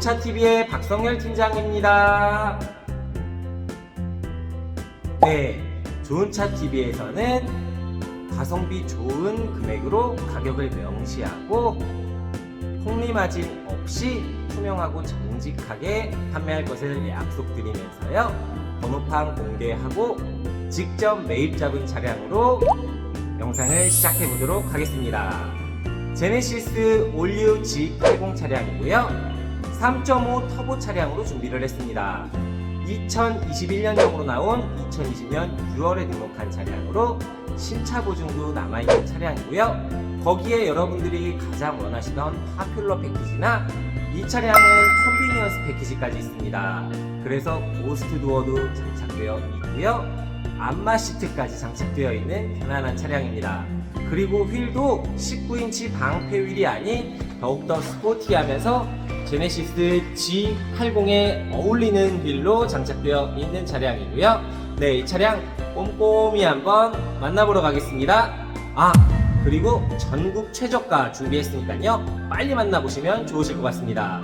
좋은차TV의 박성열 팀장입니다. 네, 좋은차TV에서는 가성비 좋은 금액으로 가격을 명시하고 폭리마진 없이 투명하고 정직하게 판매할 것을 약속드리면서요. 번호판 공개하고 직접 매입 잡은 차량으로 영상을 시작해 보도록 하겠습니다. 제네시스 올류 G80 차량이고요. 3.5 터보 차량으로 준비를 했습니다. 2021년형으로 나온 2020년 6월에 등록한 차량으로 신차 보증도 남아있는 차량이고요. 거기에 여러분들이 가장 원하시던 파퓰러 패키지나 이 차량은 컨비니언스 패키지까지 있습니다. 그래서 고스트 도어도 장착되어 있고요. 안마 시트까지 장착되어 있는 편안한 차량입니다. 그리고 휠도 19인치 방패 휠이 아닌 더욱더 스포티하면서 제네시스 G80에 어울리는 휠로 장착되어 있는 차량이고요. 네, 이 차량 꼼꼼히 한번 만나보러 가겠습니다. 아, 그리고 전국 최저가 준비했으니까요. 빨리 만나보시면 좋으실 것 같습니다.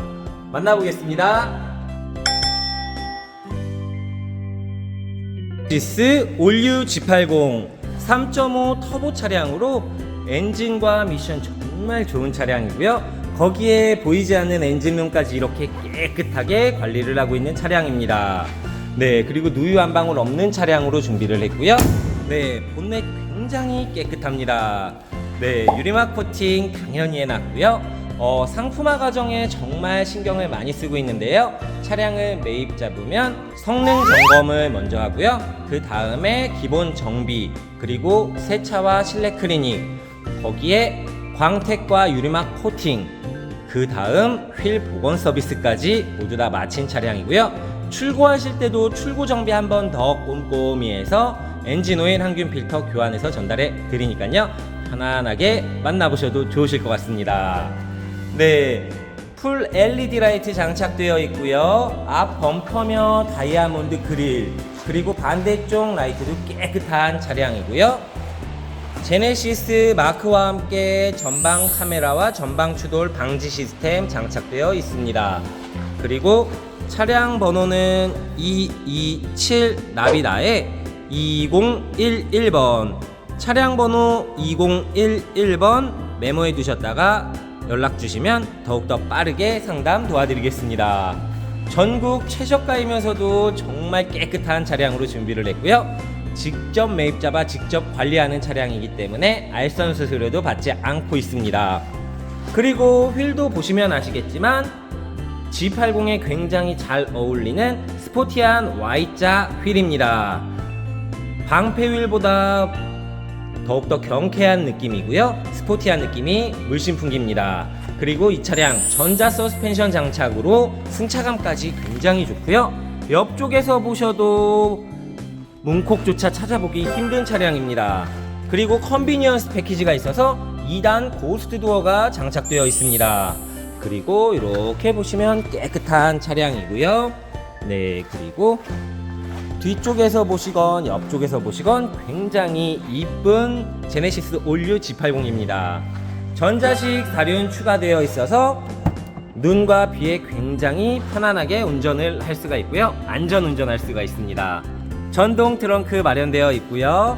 만나보겠습니다. 지스 올류 G80 3.5 터보 차량으로 엔진과 미션 정말 좋은 차량이고요. 거기에 보이지 않는 엔진룸까지 이렇게 깨끗하게 관리를 하고 있는 차량입니다. 네, 그리고 누유 한 방울 없는 차량으로 준비를 했고요. 네, 본넷 굉장히 깨끗합니다. 네, 유리막 코팅 당연히 해놨고요. 어, 상품화 과정에 정말 신경을 많이 쓰고 있는데요. 차량을 매입 잡으면 성능 점검을 먼저 하고요. 그 다음에 기본 정비, 그리고 세차와 실내 클리닝, 거기에 광택과 유리막 코팅, 그 다음 휠 복원 서비스까지 모두 다 마친 차량이고요. 출고하실 때도 출고 정비 한 번 더 꼼꼼히 해서 엔진 오일 항균 필터 교환해서 전달해 드리니까요. 편안하게 만나보셔도 좋으실 것 같습니다. 네. 풀 LED 라이트 장착되어 있고요. 앞 범퍼며 다이아몬드 그릴, 그리고 반대쪽 라이트도 깨끗한 차량이고요. 제네시스 마크와 함께 전방 카메라와 전방 추돌 방지 시스템 장착되어 있습니다. 그리고 차량 번호는 227 나비다에 2011번 차량 번호 2011번 메모해 두셨다가 연락 주시면 더욱더 빠르게 상담 도와드리겠습니다. 전국 최저가이면서도 정말 깨끗한 차량으로 준비를 했고요. 직접 매입자가 직접 관리하는 차량이기 때문에 알선 수수료도 받지 않고 있습니다. 그리고 휠도 보시면 아시겠지만 G80에 굉장히 잘 어울리는 스포티한 Y자 휠입니다. 방패 휠보다 더욱더 경쾌한 느낌이고요. 스포티한 느낌이 물씬 풍깁니다. 그리고 이 차량 전자 서스펜션 장착으로 승차감까지 굉장히 좋고요. 옆쪽에서 보셔도 문콕조차 찾아보기 힘든 차량입니다. 그리고 컨비니언스 패키지가 있어서 2단 고스트 도어가 장착되어 있습니다. 그리고 이렇게 보시면 깨끗한 차량이고요. 네, 그리고 뒤쪽에서 보시건 옆쪽에서 보시건 굉장히 이쁜 제네시스 올류 G80입니다. 전자식 사륜 추가되어 있어서 눈과 귀에 굉장히 편안하게 운전을 할 수가 있고요. 안전 운전할 수가 있습니다. 전동 트렁크 마련되어 있고요.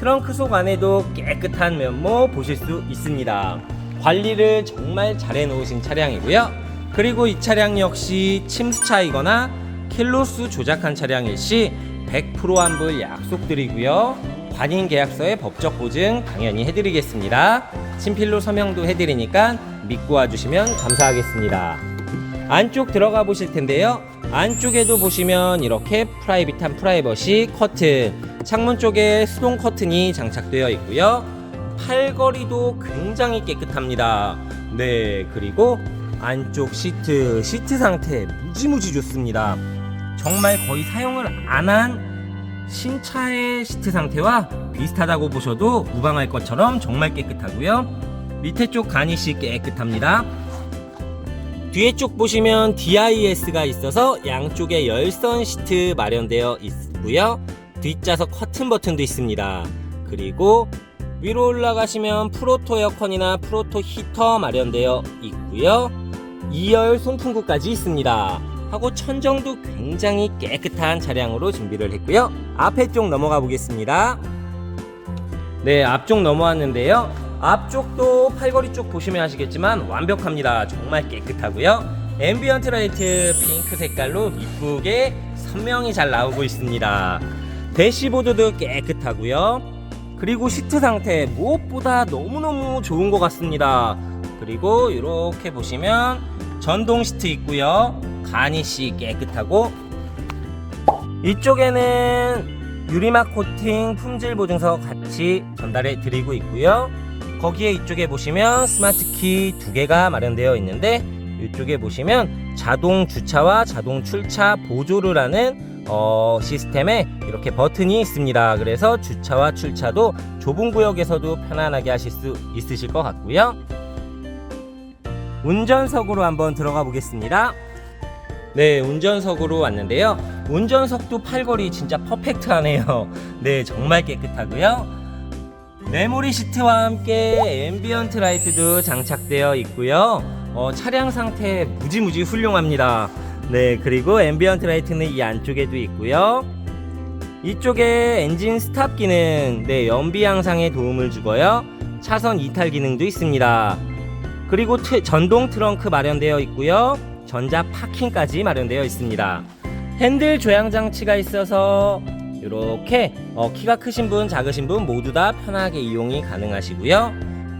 트렁크 속 안에도 깨끗한 면모 보실 수 있습니다. 관리를 정말 잘 해놓으신 차량이고요. 그리고 이 차량 역시 침수차이거나 킬로수 조작한 차량일 시 100% 환불 약속드리고요. 관인 계약서에 법적 보증 당연히 해드리겠습니다. 친필로 서명도 해드리니까 믿고 와주시면 감사하겠습니다. 안쪽 들어가 보실 텐데요. 안쪽에도 보시면 이렇게 프라이빗한 프라이버시 커튼, 창문 쪽에 수동 커튼이 장착되어 있고요. 팔걸이도 굉장히 깨끗합니다. 네, 그리고 안쪽 시트, 시트 상태 무지무지 좋습니다. 정말 거의 사용을 안 한 신차의 시트 상태와 비슷하다고 보셔도 무방할 것처럼 정말 깨끗하고요. 밑에 쪽 가니시 깨끗합니다. 뒤에 쪽 보시면 DIS가 있어서 양쪽에 열선 시트 마련되어 있고요. 뒷좌석 커튼 버튼도 있습니다. 그리고 위로 올라가시면 프로토 에어컨이나 프로토 히터 마련되어 있고요. 2열 송풍구까지 있습니다. 하고 천정도 굉장히 깨끗한 차량으로 준비를 했고요. 앞에 쪽 넘어가 보겠습니다. 네, 앞쪽 넘어왔는데요. 앞쪽도 팔걸이 쪽 보시면 아시겠지만 완벽합니다. 정말 깨끗하고요. 앰비언트 라이트 핑크 색깔로 이쁘게 선명히 잘 나오고 있습니다. 대시보드도 깨끗하고요. 그리고 시트 상태 무엇보다 너무너무 좋은 것 같습니다. 그리고 이렇게 보시면 전동 시트 있고요. 가니시 깨끗하고 이쪽에는 유리막 코팅 품질 보증서 같이 전달해 드리고 있고요. 거기에 이쪽에 보시면 스마트 키 두 개가 마련되어 있는데 이쪽에 보시면 자동 주차와 자동 출차 보조를 하는 어, 시스템에 이렇게 버튼이 있습니다. 그래서 주차와 출차도 좁은 구역에서도 편안하게 하실 수 있으실 것 같고요. 운전석으로 한번 들어가 보겠습니다. 네, 운전석으로 왔는데요. 운전석도 팔걸이 진짜 퍼펙트하네요. 네, 정말 깨끗하고요. 메모리 시트와 함께 앰비언트 라이트도 장착되어 있고요. 어, 차량 상태 무지무지 훌륭합니다. 네, 그리고 앰비언트 라이트는 이 안쪽에도 있고요. 이쪽에 엔진 스탑 기능, 네, 연비 향상에 도움을 주고요. 차선 이탈 기능도 있습니다. 그리고 트- 전동 트렁크 마련되어 있고요. 전자 파킹까지 마련되어 있습니다. 핸들 조향 장치가 있어서 이렇게 어, 키가 크신 분, 작으신 분 모두 다 편하게 이용이 가능하시고요.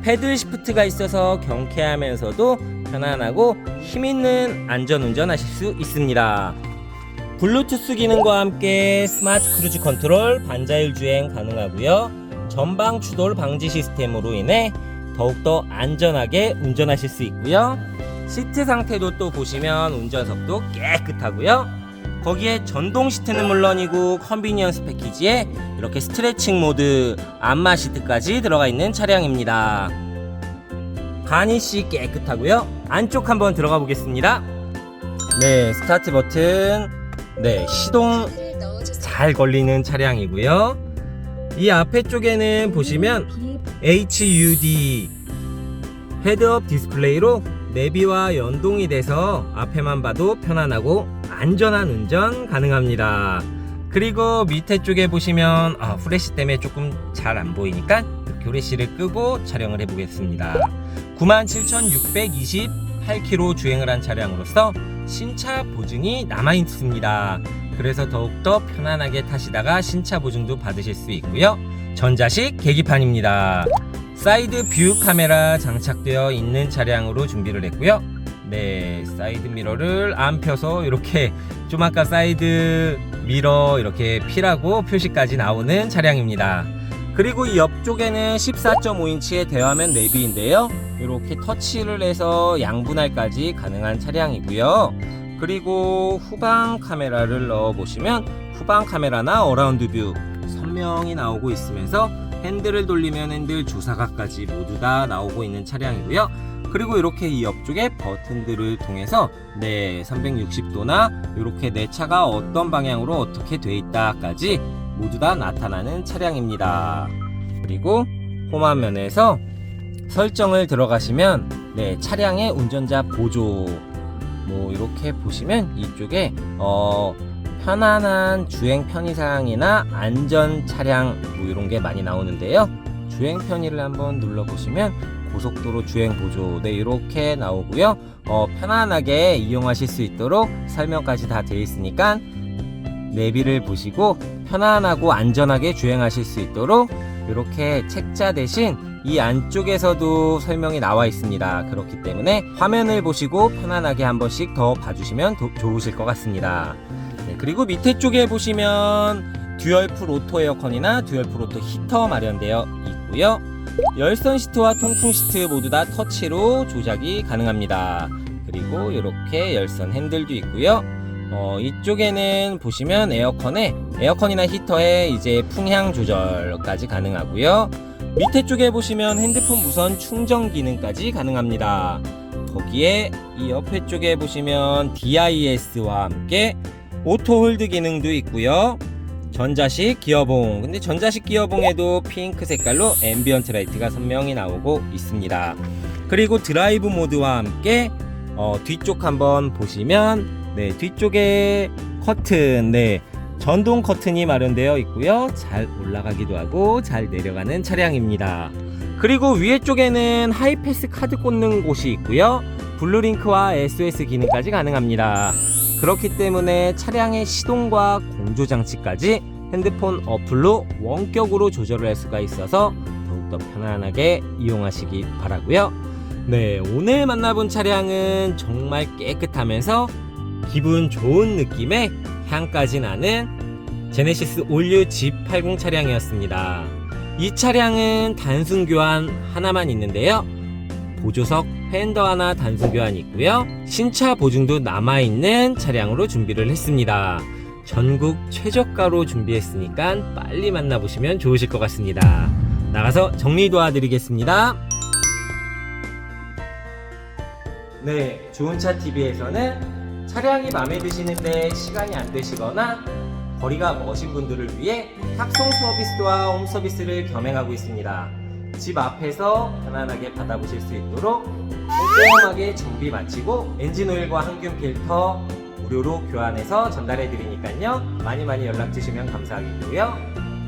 패들 시프트가 있어서 경쾌하면서도 편안하고 힘있는 안전 운전 하실 수 있습니다. 블루투스 기능과 함께 스마트 크루즈 컨트롤 반자율 주행 가능하고요. 전방 추돌 방지 시스템으로 인해 더욱더 안전하게 운전하실 수 있고요. 시트 상태도 또 보시면 운전석도 깨끗하고요. 거기에 전동 시트는 물론이고 컨비니언스 패키지에 이렇게 스트레칭 모드, 안마 시트까지 들어가 있는 차량입니다. 가니시 깨끗하고요. 안쪽 한번 들어가 보겠습니다. 네, 스타트 버튼. 네, 시동 잘 걸리는 차량이고요. 이 앞에 쪽에는 보시면 HUD 헤드업 디스플레이로 내비와 연동이 돼서 앞에만 봐도 편안하고 안전한 운전 가능합니다. 그리고 밑에 쪽에 보시면 아, 후레쉬 때문에 조금 잘 안 보이니까 후레쉬를 끄고 촬영을 해보겠습니다. 97,628km 주행을 한 차량으로서 신차 보증이 남아 있습니다. 그래서 더욱더 편안하게 타시다가 신차 보증도 받으실 수 있고요. 전자식 계기판입니다. 사이드 뷰 카메라 장착되어 있는 차량으로 준비를 했고요. 네, 사이드 미러를 안 펴서 이렇게 좀 아까 사이드 미러 이렇게 P라고 표시까지 나오는 차량입니다. 그리고 이 옆쪽에는 14.5인치의 대화면 내비인데요. 이렇게 터치를 해서 양분할까지 가능한 차량이고요. 그리고 후방 카메라를 넣어 보시면 후방 카메라나 어라운드 뷰 선명히 나오고 있으면서 핸들을 돌리면 핸들 조사각까지 모두 다 나오고 있는 차량이고요. 그리고 이렇게 이 옆쪽에 버튼들을 통해서 네 360도나 이렇게 내 차가 어떤 방향으로 어떻게 돼 있다까지 모두 다 나타나는 차량입니다. 그리고 홈화면에서 설정을 들어가시면 네 차량의 운전자 보조 뭐 이렇게 보시면 이쪽에 어 편안한 주행 편의사항이나 안전 차량 뭐 이런 게 많이 나오는데요. 주행 편의를 한번 눌러 보시면 고속도로 주행 보조 네 이렇게 나오고요. 어, 편안하게 이용하실 수 있도록 설명까지 다 되어 있으니까 내비를 보시고 편안하고 안전하게 주행하실 수 있도록 이렇게 책자 대신 이 안쪽에서도 설명이 나와 있습니다. 그렇기 때문에 화면을 보시고 편안하게 한 번씩 더 봐주시면 도- 좋으실 것 같습니다. 네, 그리고 밑에 쪽에 보시면 듀얼풀 오토 에어컨이나 듀얼풀 오토 히터 마련되어 있고요. 열선 시트와 통풍 시트 모두 다 터치로 조작이 가능합니다. 그리고 이렇게 열선 핸들도 있고요. 어, 이쪽에는 보시면 에어컨에 에어컨이나 히터에 이제 풍향 조절까지 가능하고요. 밑에 쪽에 보시면 핸드폰 무선 충전 기능까지 가능합니다. 거기에 이 옆에 쪽에 보시면 DIS와 함께 오토 홀드 기능도 있고요. 전자식 기어봉. 근데 전자식 기어봉에도 핑크 색깔로 앰비언트 라이트가 선명히 나오고 있습니다. 그리고 드라이브 모드와 함께 어, 뒤쪽 한번 보시면 네, 뒤쪽에 커튼, 네, 전동 커튼이 마련되어 있고요. 잘 올라가기도 하고 잘 내려가는 차량입니다. 그리고 위에 쪽에는 하이패스 카드 꽂는 곳이 있고요. 블루링크와 SOS 기능까지 가능합니다. 그렇기 때문에 차량의 시동과 공조 장치까지 핸드폰 어플로 원격으로 조절을 할 수가 있어서 더욱더 편안하게 이용하시기 바라고요. 네, 오늘 만나본 차량은 정말 깨끗하면서 기분 좋은 느낌의 향까지 나는 제네시스 올류 G80 차량이었습니다. 이 차량은 단순 교환 하나만 있는데요. 보조석 팬더 하나 단순 교환이 있고요. 신차 보증도 남아있는 차량으로 준비를 했습니다. 전국 최저가로 준비했으니까 빨리 만나보시면 좋으실 것 같습니다. 나가서 정리 도와드리겠습니다. 네, 좋은 차 TV에서는 차량이 마음에 드시는데 시간이 안 되시거나 거리가 머신 분들을 위해 탁송 서비스와 홈 서비스를 겸행하고 있습니다. 집 앞에서 편안하게 받아보실 수 있도록 꼼꼼하게 정비 마치고 엔진 오일과 항균 필터 무료로 교환해서 전달해 드리니까요. 많이 많이 연락 주시면 감사하겠고요.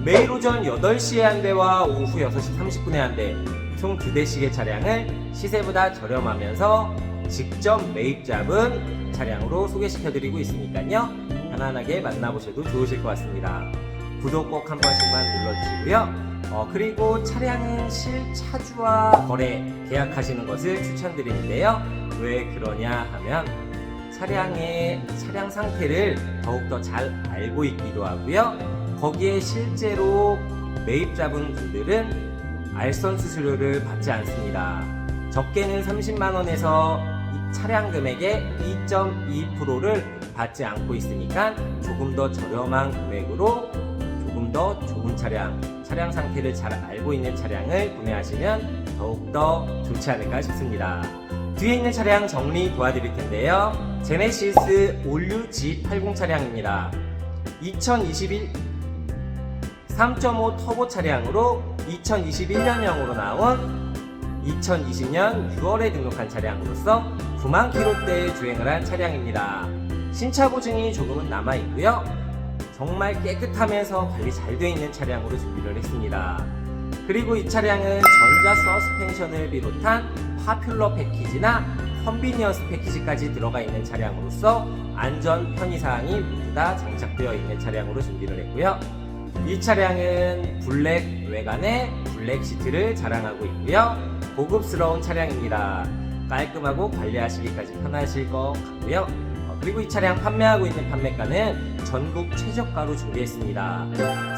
매일 오전 8시에 한 대와 오후 6시 30분에 한 대, 총 2대씩의 차량을 시세보다 저렴하면서 직접 매입 잡은 차량으로 소개시켜 드리고 있으니까요. 편안하게 만나보셔도 좋으실 것 같습니다. 구독 꼭 한 번씩만 눌러주시고요. 어, 그리고 차량은 실차주와 거래 계약하시는 것을 추천드리는데요. 왜 그러냐 하면 차량의 차량 상태를 더욱더 잘 알고 있기도 하고요. 거기에 실제로 매입 잡은 분들은 알선 수수료를 받지 않습니다. 적게는 30만 원에서 이 차량 금액의 2.2%를 받지 않고 있으니까 조금 더 저렴한 금액으로 조금 더 좋은 차량, 차량 상태를 잘 알고 있는 차량을 구매하시면 더욱더 좋지 않을까 싶습니다. 뒤에 있는 차량 정리 도와드릴 텐데요. 제네시스 올류 G80 차량입니다. 2021 3.5 터보 차량으로 2021년형으로 나온 2020년 6월에 등록한 차량으로서 9만 킬로대에 주행을 한 차량입니다. 신차 보증이 조금은 남아 있고요. 정말 깨끗하면서 관리 잘 되어 있는 차량으로 준비를 했습니다. 그리고 이 차량은 전자 서스펜션을 비롯한 파퓰러 패키지나 컨비니언스 패키지까지 들어가 있는 차량으로서 안전 편의 사항이 모두 다 장착되어 있는 차량으로 준비를 했고요. 이 차량은 블랙 외관에 블랙 시트를 자랑하고 있고요. 고급스러운 차량입니다. 깔끔하고 관리하시기까지 편하실 것 같고요. 어, 그리고 이 차량 판매하고 있는 판매가는 전국 최저가로 준비했습니다.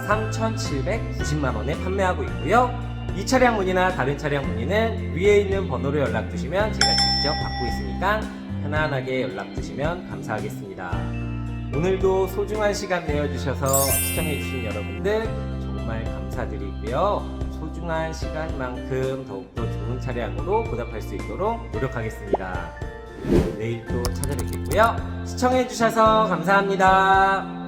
3,790만 원에 판매하고 있고요. 이 차량 문의나 다른 차량 문의는 위에 있는 번호로 연락 주시면 제가 직접 받고 있으니까 편안하게 연락 주시면 감사하겠습니다. 오늘도 소중한 시간 내어주셔서 시청해주신 여러분들 정말 감사드리고요. 소중한 시간만큼 더욱더 좋은 차량으로 보답할 수 있도록 노력하겠습니다. 내일 또 찾아뵙겠고요. 시청해주셔서 감사합니다.